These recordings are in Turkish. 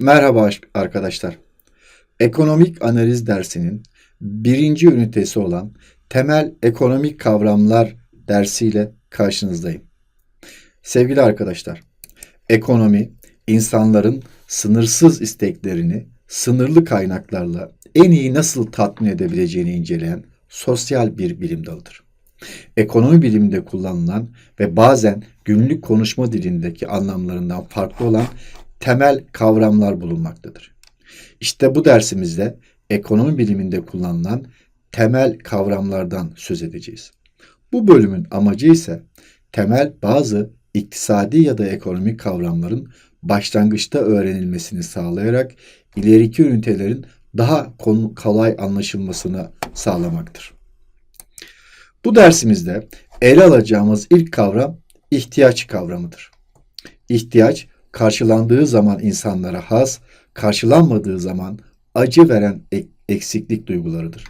Merhaba arkadaşlar. Ekonomik analiz dersinin birinci ünitesi olan temel ekonomik kavramlar dersiyle karşınızdayım. Sevgili arkadaşlar, ekonomi insanların sınırsız isteklerini sınırlı kaynaklarla en iyi nasıl tatmin edebileceğini inceleyen sosyal bir bilim dalıdır. Ekonomi biliminde kullanılan ve bazen günlük konuşma dilindeki anlamlarından farklı olan temel kavramlar bulunmaktadır. İşte bu dersimizde ekonomi biliminde kullanılan temel kavramlardan söz edeceğiz. Bu bölümün amacı ise temel bazı iktisadi ya da ekonomik kavramların başlangıçta öğrenilmesini sağlayarak ileriki ünitelerin daha kolay anlaşılmasını sağlamaktır. Bu dersimizde ele alacağımız ilk kavram ihtiyaç kavramıdır. İhtiyaç karşılandığı zaman insanlara has, karşılanmadığı zaman acı veren eksiklik duygularıdır.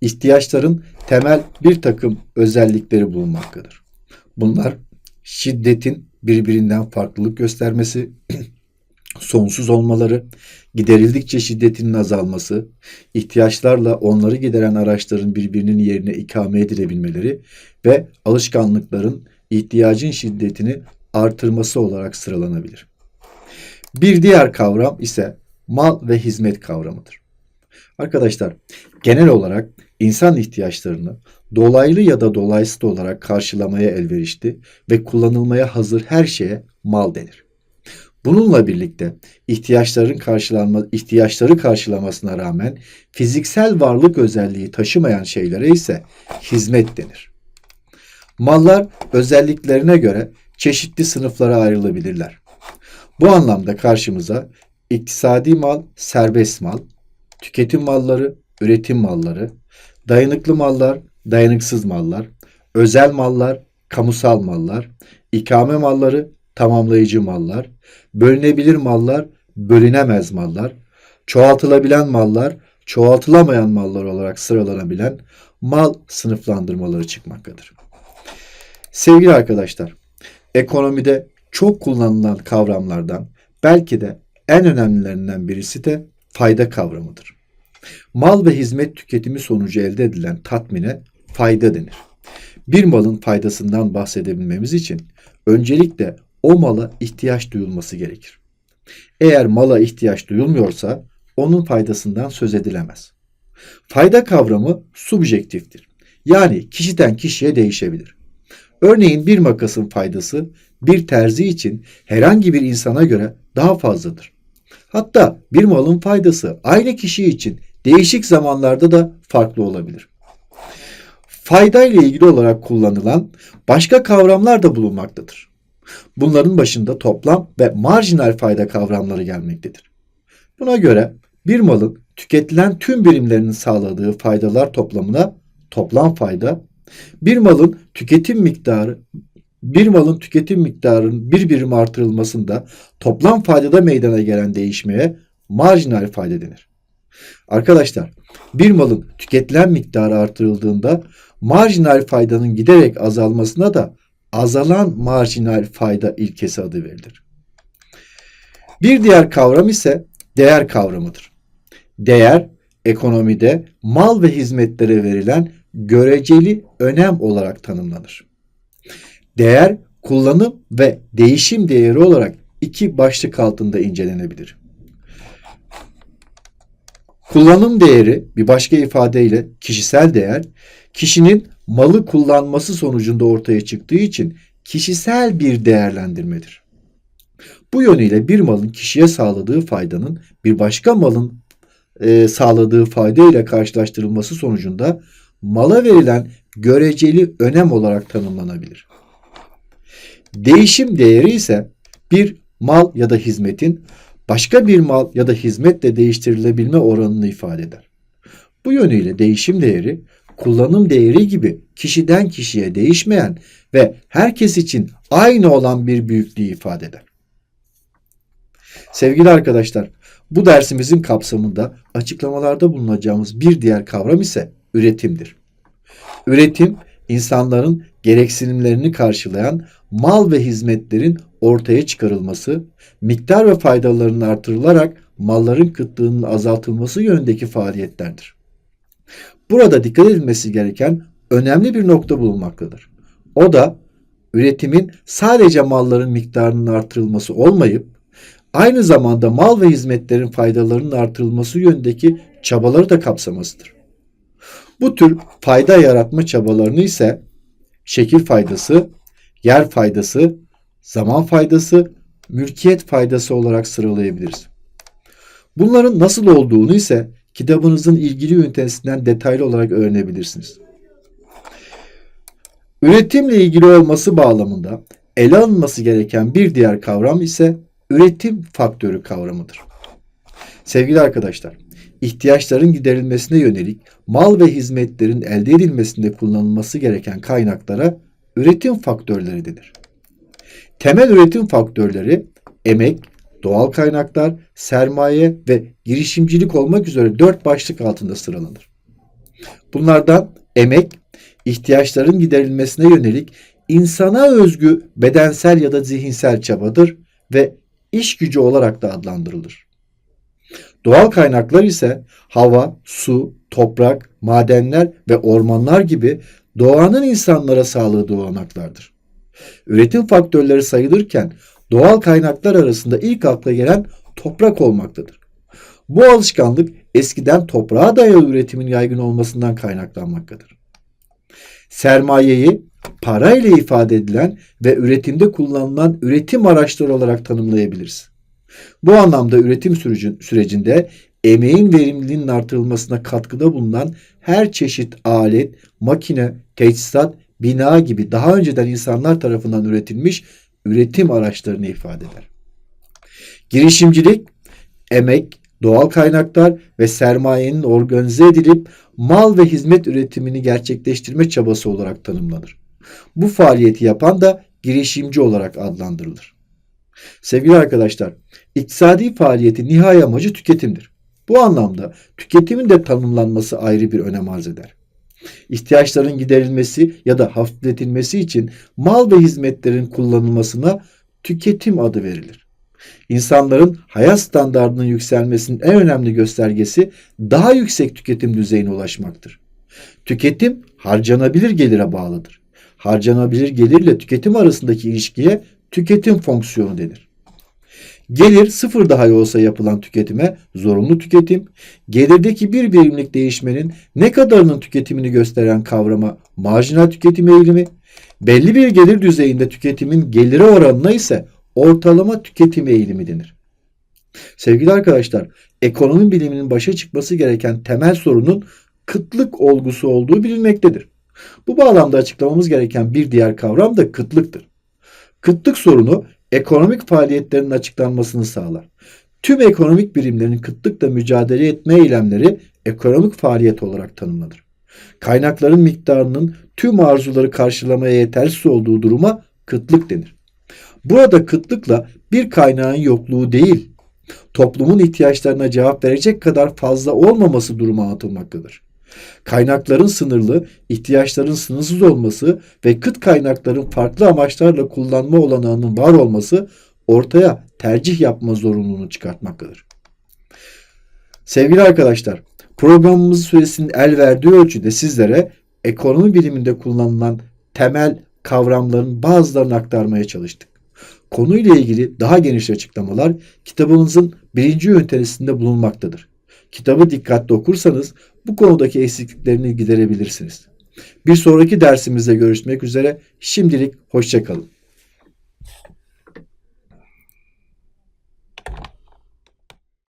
İhtiyaçların temel bir takım özellikleri bulunmaktadır. Bunlar şiddetin birbirinden farklılık göstermesi, sonsuz olmaları, giderildikçe şiddetinin azalması, ihtiyaçlarla onları gideren araçların birbirinin yerine ikame edilebilmeleri ve alışkanlıkların ihtiyacın şiddetini artırması olarak sıralanabilir. Bir diğer kavram ise mal ve hizmet kavramıdır. Arkadaşlar, genel olarak insan ihtiyaçlarını dolaylı ya da dolaysız olarak karşılamaya elverişli ve kullanılmaya hazır her şeye mal denir. Bununla birlikte ihtiyaçların karşılanma ihtiyaçları karşılamasına rağmen fiziksel varlık özelliği taşımayan şeylere ise hizmet denir. Mallar özelliklerine göre çeşitli sınıflara ayrılabilirler. Bu anlamda karşımıza iktisadi mal, serbest mal, tüketim malları, üretim malları, dayanıklı mallar, dayanıksız mallar, özel mallar, kamusal mallar, ikame malları, tamamlayıcı mallar, bölünebilir mallar, bölünemez mallar, çoğaltılabilen mallar, çoğaltılamayan mallar olarak sıralanabilen mal sınıflandırmaları çıkmaktadır. Sevgili arkadaşlar, ekonomide çok kullanılan kavramlardan belki de en önemlilerinden birisi de fayda kavramıdır. Mal ve hizmet tüketimi sonucu elde edilen tatmine fayda denir. Bir malın faydasından bahsedebilmemiz için öncelikle o mala ihtiyaç duyulması gerekir. Eğer mala ihtiyaç duyulmuyorsa onun faydasından söz edilemez. Fayda kavramı subjektiftir. Yani kişiden kişiye değişebilir. Örneğin bir makasın faydası bir terzi için herhangi bir insana göre daha fazladır. Hatta bir malın faydası aynı kişi için değişik zamanlarda da farklı olabilir. Fayda ile ilgili olarak kullanılan başka kavramlar da bulunmaktadır. Bunların başında toplam ve marjinal fayda kavramları gelmektedir. Buna göre bir malın tüketilen tüm birimlerinin sağladığı faydalar toplamına toplam fayda, bir malın tüketim miktarı bir malın tüketim miktarının bir birim artırılmasında toplam faydada meydana gelen değişmeye marjinal fayda denir. Arkadaşlar bir malın tüketilen miktarı artırıldığında marjinal faydanın giderek azalmasına da azalan marjinal fayda ilkesi adı verilir. Bir diğer kavram ise değer kavramıdır. Değer ekonomide mal ve hizmetlere verilen göreceli önem olarak tanımlanır. Değer, kullanım ve değişim değeri olarak iki başlık altında incelenebilir. Kullanım değeri bir başka ifadeyle kişisel değer, kişinin malı kullanması sonucunda ortaya çıktığı için kişisel bir değerlendirmedir. Bu yönüyle bir malın kişiye sağladığı faydanın bir başka malın e, sağladığı fayda ile karşılaştırılması sonucunda mala verilen göreceli önem olarak tanımlanabilir. Değişim değeri ise bir mal ya da hizmetin başka bir mal ya da hizmetle değiştirilebilme oranını ifade eder. Bu yönüyle değişim değeri kullanım değeri gibi kişiden kişiye değişmeyen ve herkes için aynı olan bir büyüklüğü ifade eder. Sevgili arkadaşlar, bu dersimizin kapsamında açıklamalarda bulunacağımız bir diğer kavram ise üretimdir. Üretim, insanların gereksinimlerini karşılayan mal ve hizmetlerin ortaya çıkarılması, miktar ve faydalarının artırılarak malların kıtlığının azaltılması yönündeki faaliyetlerdir. Burada dikkat edilmesi gereken önemli bir nokta bulunmaktadır. O da üretimin sadece malların miktarının artırılması olmayıp aynı zamanda mal ve hizmetlerin faydalarının artırılması yönündeki çabaları da kapsamasıdır. Bu tür fayda yaratma çabalarını ise şekil faydası, yer faydası, zaman faydası, mülkiyet faydası olarak sıralayabiliriz. Bunların nasıl olduğunu ise kitabınızın ilgili ünitesinden detaylı olarak öğrenebilirsiniz. Üretimle ilgili olması bağlamında ele alınması gereken bir diğer kavram ise üretim faktörü kavramıdır. Sevgili arkadaşlar, ihtiyaçların giderilmesine yönelik mal ve hizmetlerin elde edilmesinde kullanılması gereken kaynaklara üretim faktörleri denir. Temel üretim faktörleri emek, doğal kaynaklar, sermaye ve girişimcilik olmak üzere dört başlık altında sıralanır. Bunlardan emek, ihtiyaçların giderilmesine yönelik insana özgü bedensel ya da zihinsel çabadır ve iş gücü olarak da adlandırılır. Doğal kaynaklar ise hava, su, toprak, madenler ve ormanlar gibi doğanın insanlara sağladığı olanaklardır. Üretim faktörleri sayılırken doğal kaynaklar arasında ilk akla gelen toprak olmaktadır. Bu alışkanlık eskiden toprağa dayalı üretimin yaygın olmasından kaynaklanmaktadır. Sermayeyi para ile ifade edilen ve üretimde kullanılan üretim araçları olarak tanımlayabiliriz. Bu anlamda üretim sürecinde emeğin verimliliğinin artırılmasına katkıda bulunan her çeşit alet, makine, teçhizat, bina gibi daha önceden insanlar tarafından üretilmiş üretim araçlarını ifade eder. Girişimcilik, emek, doğal kaynaklar ve sermayenin organize edilip mal ve hizmet üretimini gerçekleştirme çabası olarak tanımlanır. Bu faaliyeti yapan da girişimci olarak adlandırılır. Sevgili arkadaşlar, iktisadi faaliyetin nihai amacı tüketimdir. Bu anlamda tüketimin de tanımlanması ayrı bir önem arz eder. İhtiyaçların giderilmesi ya da hafifletilmesi için mal ve hizmetlerin kullanılmasına tüketim adı verilir. İnsanların hayat standartının yükselmesinin en önemli göstergesi daha yüksek tüketim düzeyine ulaşmaktır. Tüketim harcanabilir gelire bağlıdır. Harcanabilir gelirle tüketim arasındaki ilişkiye tüketim fonksiyonu denir. Gelir sıfır dahi olsa yapılan tüketime zorunlu tüketim, gelirdeki bir birimlik değişmenin ne kadarının tüketimini gösteren kavrama marjinal tüketim eğilimi, belli bir gelir düzeyinde tüketimin gelire oranına ise ortalama tüketim eğilimi denir. Sevgili arkadaşlar, ekonomi biliminin başa çıkması gereken temel sorunun kıtlık olgusu olduğu bilinmektedir. Bu bağlamda açıklamamız gereken bir diğer kavram da kıtlıktır. Kıtlık sorunu ekonomik faaliyetlerin açıklanmasını sağlar. Tüm ekonomik birimlerin kıtlıkla mücadele etme eylemleri ekonomik faaliyet olarak tanımlanır. Kaynakların miktarının tüm arzuları karşılamaya yetersiz olduğu duruma kıtlık denir. Burada kıtlıkla bir kaynağın yokluğu değil, toplumun ihtiyaçlarına cevap verecek kadar fazla olmaması durumu anlatılmaktadır. Kaynakların sınırlı, ihtiyaçların sınırsız olması ve kıt kaynakların farklı amaçlarla kullanma olanağının var olması ortaya tercih yapma zorunluluğunu çıkartmaktadır. Sevgili arkadaşlar, programımızın süresinin el verdiği ölçüde sizlere ekonomi biliminde kullanılan temel kavramların bazılarını aktarmaya çalıştık. Konuyla ilgili daha geniş açıklamalar kitabınızın birinci ünitesinde bulunmaktadır. Kitabı dikkatli okursanız bu konudaki eksikliklerini giderebilirsiniz. Bir sonraki dersimizde görüşmek üzere. Şimdilik hoşçakalın.